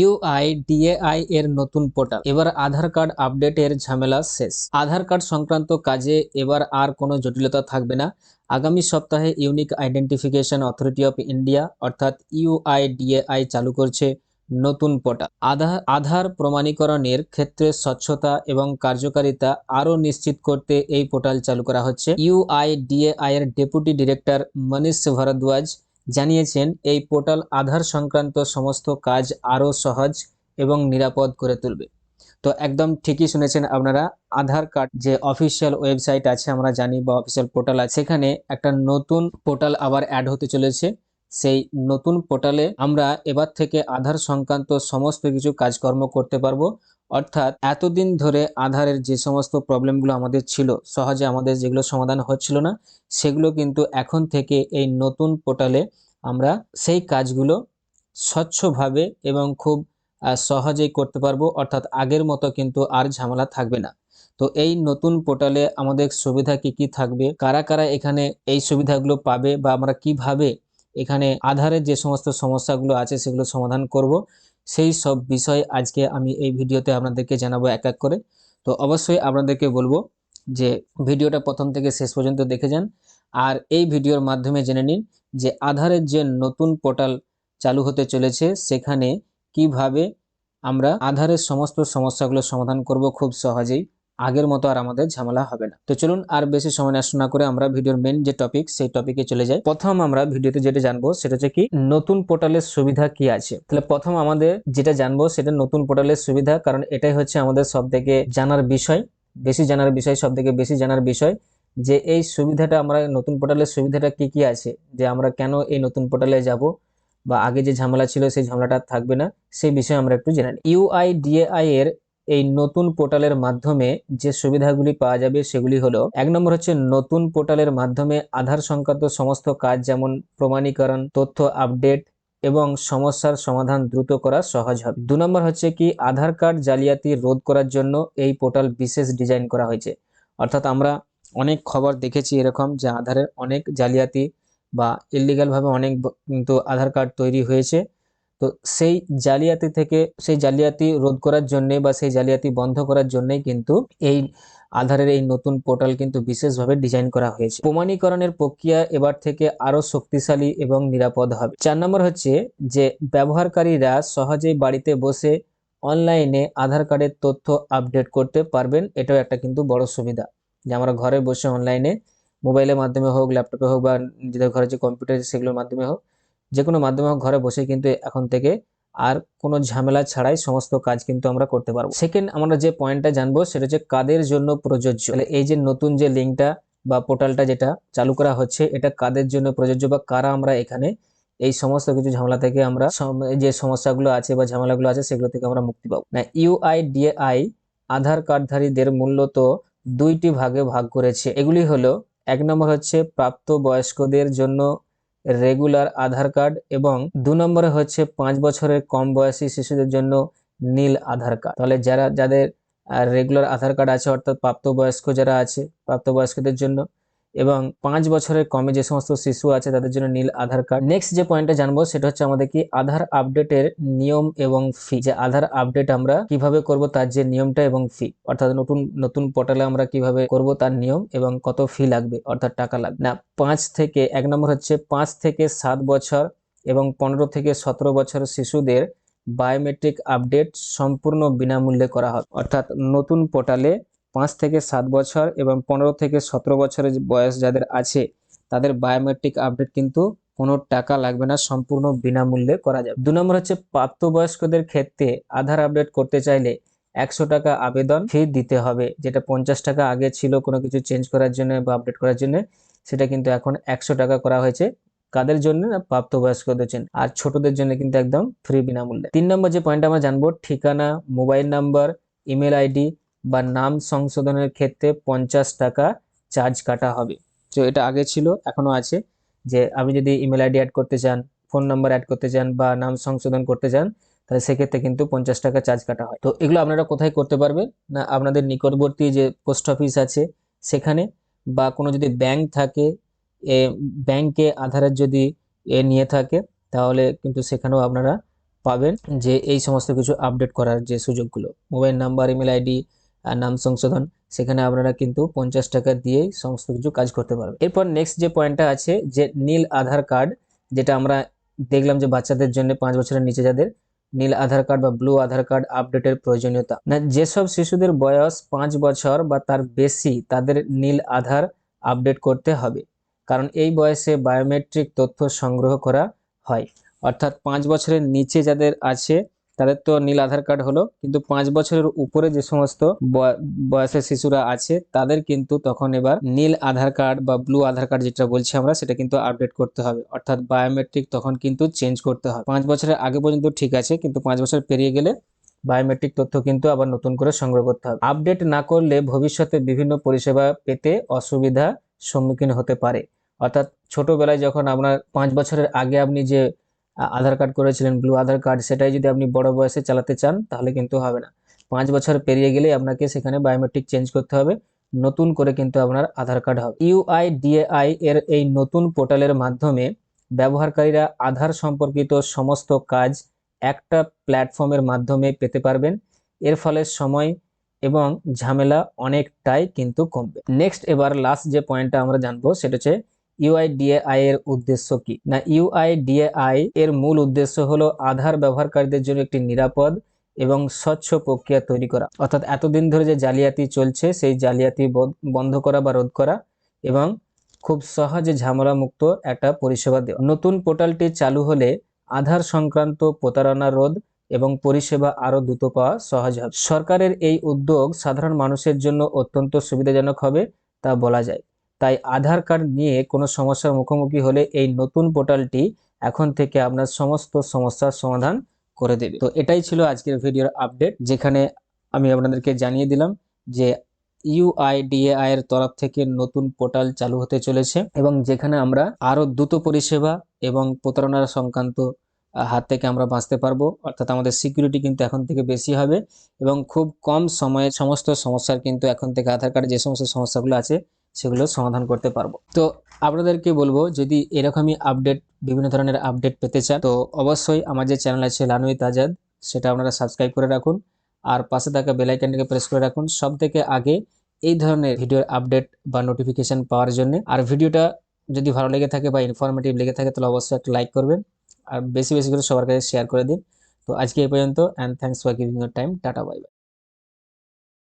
UI DAI এর নতুন portal. এবার আধার কার্ড আপডেটের ঝামেলা শেষ। আধার কার্ড সংক্রান্ত কাজে এবার আর কোনো জটিলতা থাকবে না। আগামী সপ্তাহে unique identification authority of India অর্থাৎ ইউআইডিএআই চালু করছে নতুন পোর্টাল। আধার আধার প্রমাণীকরণের ক্ষেত্রে স্বচ্ছতা এবং কার্যকারিতা আরও নিশ্চিত করতে এই পোর্টাল চালু করা হচ্ছে। ইউআইডিএআই এর ডেপুটি ডিরেক্টর মনীষ ভরদ্বাজ জানিয়েছেন, এই পোর্টাল আধার সংক্রান্ত সমস্ত কাজ আরও সহজ এবং নিরাপদ করে তুলবে। তো একদম ঠিকই শুনেছেন আপনারা, আধার কার্ড যে অফিসিয়াল ওয়েবসাইট আছে, আমরা জানি বা অফিসিয়াল পোর্টাল আছে সেখানে একটা নতুন পোর্টাল আবার অ্যাড হতে চলেছে। সেই নতুন পোর্টালে আমরা এবার থেকে আধার সংক্রান্ত সমস্ত কিছু কাজকর্ম করতে পারব। অর্থাৎ এতদিন ধরে আধারের যে সমস্ত প্রবলেমগুলো আমাদের ছিল, সহজে আমাদের যেগুলো সমাধান হচ্ছিল না, সেগুলো কিন্তু এখন থেকে এই নতুন পোর্টালে আমরা সেই কাজগুলো স্বচ্ছভাবে এবং খুব সহজেই করতে পারব। অর্থাৎ আগের মতো কিন্তু আর ঝামেলা থাকবে না। তো এই নতুন পোর্টালে আমাদের সুবিধা কি কি থাকবে? কারা কারা এখানে এই সুবিধাগুলো পাবে বা আমরা কীভাবে এখানে আধারের যে সমস্ত সমস্যাগুলো আছে সেগুলো সমাধান করব। সেই সব বিষয় আজকে আমি এই ভিডিওতে আপনাদেরকে জানাব এক এক করে। তো অবশ্যই আপনাদেরকে বলব যে ভিডিওটা প্রথম থেকে শেষ পর্যন্ত দেখে যান আর এই ভিডিওর মাধ্যমে জেনে নিন যে আধারের যে নতুন পোর্টাল চালু হতে চলেছে সেখানে কীভাবে আমরা আধারের সমস্ত সমস্যাগুলো সমাধান করব খুব সহজেই। আগের মতো আর আমাদের ঝামেলা হবে না। তো চলুন আর বেশি সময় নষ্ট না করে আমরা ভিডিওর মেন যে টপিক সেই টপিকে চলে যাই। প্রথম আমরা ভিডিওতে যেটা জানব, সেটা হচ্ছে কি, নতুন পোর্টালের সুবিধা কি আছে? তাহলে প্রথম আমাদের যেটা জানব, সেটা নতুন পোর্টালের সুবিধা, কারণ এটাই হচ্ছে আমাদের সব থেকে জানার বিষয়, বেশি জানার বিষয় সব থেকে বেশি জানার বিষয় যে এই সুবিধাটা আমরা, নতুন পোর্টালের সুবিধাটা কি কি আছে? যে আমরা কেন এই নতুন পোর্টালে যাব বা আগে যে ঝামেলা ছিল, সেই ঝামেলাটা থাকবে না, সেই বিষয়ে আমরা একটু জেনে নিই। ইউআইডিএআই এর এই নতুন পোর্টালের মাধ্যমে যে সুবিধাগুলি পাওয়া যাবে সেগুলি হলো, এক নম্বর হচ্ছে নতুন পোর্টালের মাধ্যমে আধার সংক্রান্ত সমস্ত কাজ যেমন প্রমাণীকরণ, তথ্য আপডেট এবং সমস্যার সমাধান দ্রুত করা সহজ হবে। দু নম্বর হচ্ছে কি, আধার কার্ড জালিয়াতি রোধ করার জন্য এই পোর্টাল বিশেষ ডিজাইন করা হয়েছে। অর্থাৎ আমরা অনেক খবর দেখেছি এরকম যে আধারের অনেক জালিয়াতি বা ইলিগালভাবে অনেক কিন্তু আধার কার্ড তৈরি হয়েছে। তো সেই জালিয়াতি থেকে, সেই জালিয়াতি রোধ করার জন্যে বা সেই জালিয়াতি বন্ধ করার জন্যই কিন্তু এই আধারের এই নতুন পোর্টাল কিন্তু বিশেষভাবে ডিজাইন করা হয়েছে। প্রমাণীকরণের প্রক্রিয়া এবার থেকে আরও শক্তিশালী এবং নিরাপদ হবে। চার নম্বর হচ্ছে যে, ব্যবহারকারীরা সহজেই বাড়িতে বসে অনলাইনে আধার কার্ডের তথ্য আপডেট করতে পারবেন। এটাও একটা কিন্তু বড় সুবিধা যে, আমরা ঘরে বসে অনলাইনে মোবাইলের মাধ্যমে হোক, ল্যাপটপে হোক বা নিজেদের ঘরে যে কম্পিউটার সেগুলোর মাধ্যমে হোক যে কোনো মাধ্যমে ঘরে বসে কিন্তু এখন থেকে আর কোনো ঝামেলা ছাড়াই সমস্ত কাজ কিন্তু আমরা করতে পারব। সেকেন্ড আমরা যে পয়েন্টটা জানব সেটা হচ্ছে কাদের জন্য প্রযোজ্য? এই যে নতুন যে লিঙ্কটা বা পোর্টালটা যেটা চালু করা হচ্ছে, এটা কাদের জন্য প্রযোজ্য বা কারা আমরা এখানে এই সমস্ত কিছু ঝামেলা থেকে আমরা যে সমস্যাগুলো আছে বা ঝামেলাগুলো আছে সেগুলো থেকে আমরা মুক্তি পাবো। না ইউআইডিএআই আধার কার্ডধারীদের মূলত দুইটি ভাগে ভাগ করেছে। এগুলি হলো, এক নম্বর হচ্ছে প্রাপ্ত বয়স্কদের জন্য রেগুলার আধার কার্ড এবং দু নম্বরে হচ্ছে পাঁচ বছরের কম বয়সী শিশুদের জন্য নীল আধার কার্ড তাহলে যারা, যাদের রেগুলার আধার কার্ড আছে অর্থাৎ প্রাপ্তবয়স্ক যারা আছে, প্রাপ্তবয়স্কদের জন্য এবং পাঁচ বছরের কমে যে সমস্ত শিশু আছে তাদের জন্য নীল আধার কার্ড। নেক্সট যে পয়েন্টটা জানব সেটা হচ্ছে আমাদের কি আধার আপডেটের নিয়ম এবং ফি যে আধার আপডেট আমরা কীভাবে করব তার যে নিয়মটা এবং ফি অর্থাৎ নতুন নতুন পোর্টালে আমরা কীভাবে করব তার নিয়ম এবং কত ফি লাগবে, অর্থাৎ টাকা লাগবে। না পাঁচ থেকে, এক নম্বর হচ্ছে পাঁচ থেকে সাত বছর এবং পনেরো থেকে সতেরো বছর শিশুদের বায়োমেট্রিক আপডেট সম্পূর্ণ বিনামূল্যে করা হবে। অর্থাৎ নতুন পোর্টালে পাঁচ থেকে সাত বছর এবং পনেরো থেকে সতেরো বছরের বয়স যাদের আছে, তাদের বায়োমেট্রিক আপডেট কিন্তু কোনো টাকা লাগবে না, সম্পূর্ণ বিনামূল্যে করা যাবে। দু নম্বর হচ্ছে প্রাপ্তবয়স্কদের ক্ষেত্রে আধার আপডেট করতে চাইলে একশো টাকা আবেদন ফি দিতে হবে, যেটা পঞ্চাশ টাকা আগে ছিল কোনো কিছু চেঞ্জ করার জন্য বা আপডেট করার জন্য, সেটা কিন্তু এখন একশো টাকা করা হয়েছে। কাদের জন্য না? প্রাপ্তবয়স্কদের জন্য। আর ছোটদের জন্য কিন্তু একদম ফ্রি বিনামূল্যে। তিন নম্বর যে পয়েন্ট আমরা জানব, ঠিকানা মোবাইল নাম্বার ইমেল আইডি বা নাম সংশোধনের ক্ষেত্রে পঞ্চাশ টাকা চার্জ কাটা হবে। তো এটা আগে ছিল এখনও আছে। যে আপনি যদি ইমেল আইডি অ্যাড করতে চান ফোন নাম্বার অ্যাড করতে চান বা নাম সংশোধন করতে চান, তাহলে সেক্ষেত্রে কিন্তু পঞ্চাশ টাকা চার্জ কাটা হয়। তো এগুলো আপনারা কোথায় করতে পারবেন? না, আপনাদের নিকটবর্তী যে পোস্ট অফিস আছে সেখানে, বা কোনো যদি ব্যাংক থাকে, এ ব্যাংকে আধারের যদি এ নিয়ে থাকে, তাহলে কিন্তু সেখানেও আপনারা পাবেন যে এই সমস্ত কিছু আপডেট করার যে সুযোগগুলো। মোবাইল নাম্বার ইমেল আইডি নাম সংশোধন, সেখানে আপনারা কিন্তু পঞ্চাশ টাকা দিয়েই সমস্ত কিছু কাজ করতে পারবেন। এরপর নেক্সট যে পয়েন্টটা আছে, যে নীল আধার কার্ড যেটা আমরা দেখলাম যে বাচ্চাদের জন্য পাঁচ বছরের নিচে যাদের, নীল আধার কার্ড বা ব্লু আধার কার্ড আপডেটের প্রয়োজনীয়তা। না, যেসব শিশুদের বয়স পাঁচ বছর বা তার বেশি, তাদের নীল আধার আপডেট করতে হবে। কারণ এই বয়সে বায়োমেট্রিক তথ্য সংগ্রহ করা হয়। অর্থাৎ পাঁচ বছরের নিচে যাদের আছে তাদের তো নীল আধার কার্ড হলো, কিন্তু পাঁচ বছরের উপরে যে সমস্ত বয়- বয়সের শিশুরা আছে, তাদের কিন্তু তখন এবার নীল আধার কার্ড বা ব্লু আধার কার্ড যেটা বলছি আমরা, সেটা কিন্তু আপডেট করতে হবে। অর্থাৎ বায়োমেট্রিক তখন কিন্তু চেঞ্জ করতে হবে। পাঁচ বছরের আগে পর্যন্ত ঠিক আছে, কিন্তু পাঁচ বছর পেরিয়ে গেলে বায়োমেট্রিক তথ্য কিন্তু আবার নতুন করে সংগ্রহ করতে হবে। আপডেট না করলে ভবিষ্যতে বিভিন্ন পরিষেবা পেতে অসুবিধা সম্মুখীন হতে পারে। অর্থাৎ ছোটবেলায় যখন আপনার পাঁচ বছরের আগে আপনি যে আধার কার্ড করেছিলেন ব্লু আধার কার্ড, সেটাই যদি আপনি বড় বয়সে চালাতে চান, তাহলে কিন্তু হবে না। পাঁচ বছর পেরিয়ে গেলে আপনাকে সেখানে বায়োমেট্রিক চেঞ্জ করতে হবে। নতুন করে কিন্তু আপনার আধার কার্ড হবে। ইউআইডিএআই এর এই নতুন পোর্টালের মাধ্যমে ব্যবহারকারীরা আধার সম্পর্কিত সমস্ত কাজ একটা প্ল্যাটফর্মের মাধ্যমে পেতে পারবেন। এর ফলে সময় এবং ঝামেলা অনেকটাই কিন্তু কমবে। নেক্সট এবার লাস্ট যে পয়েন্টটা আমরা জানব, সেটা হচ্ছে ইউআইডিএআই এর উদ্দেশ্য কি? না ইউআইডিএআই এর মূল উদ্দেশ্য হলো আধার ব্যবহারকারীদের জন্য একটি নিরাপদ এবং স্বচ্ছ প্রক্রিয়া তৈরি করা। অর্থাৎ এতদিন ধরে যে জালিয়াতি চলছে, সেই জালিয়াতি বন্ধ করা বা রোধ করা এবং খুব সহজে ঝামেলা মুক্ত একটা পরিষেবা দেওয়া। নতুন পোর্টালটি চালু হলে আধার সংক্রান্ত প্রতারণা রোধ এবং পরিষেবা আরও দ্রুত পাওয়া সহজ হবে। সরকারের এই উদ্যোগ সাধারণ মানুষের জন্য অত্যন্ত সুবিধাজনক হবে, তা বলা যায়। তাই আধার কার্ড নিয়ে কোনো সমস্যার মুখোমুখি হলে এই নতুন পোর্টালটি এখন থেকে আপনার সমস্ত সমস্যার সমাধান করে দেবে। তো এটাই ছিল আজকের ভিডিওর আপডেট, যেখানে আমি আপনাদেরকে জানিয়ে দিলাম যে ইউআইডিএআই এর তরফ থেকে নতুন পোর্টাল চালু হতে চলেছে এবং যেখানে আমরা আরও দ্রুত পরিষেবা এবং প্রতারণার সংক্রান্ত হাত থেকে আমরা বাঁচতে পারব। অর্থাৎ আমাদের সিকিউরিটি কিন্তু এখন থেকে বেশি হবে এবং খুব কম সময়ে সমস্ত সমস্যার কিন্তু এখন থেকে আধার কার্ডে যে সমস্ত সমস্যাগুলো আছে সেগুলো সমাধান করতে পারব। তো আপনাদেরকে বলব, যদি এরকমই আপডেট বিভিন্ন ধরনের আপডেট পেতে চান, তো অবশ্যই আমার যে চ্যানেল আছে লানুই তাজাদ সেটা আপনারা সাবস্ক্রাইব করে রাখুন। আর পাশে থাকা বেল আইকনটিকে প্রেস করে রাখুন। সব থেকে আগে এই ধরনের ভিডিওর আপডেট বা নোটিফিকেশন পাওয়ার জন্য। আর ভিডিওটা যদি ভালো লেগে থাকে বা ইনফরমেটিভ লেগে থাকে, তাহলে অবশ্যই একটা লাইক করবেন। আর বেশি বেশি করে সবার কাছে শেয়ার করে দিন। তো আজকে এই পর্যন্ত and thanks for giving your time tata bye bye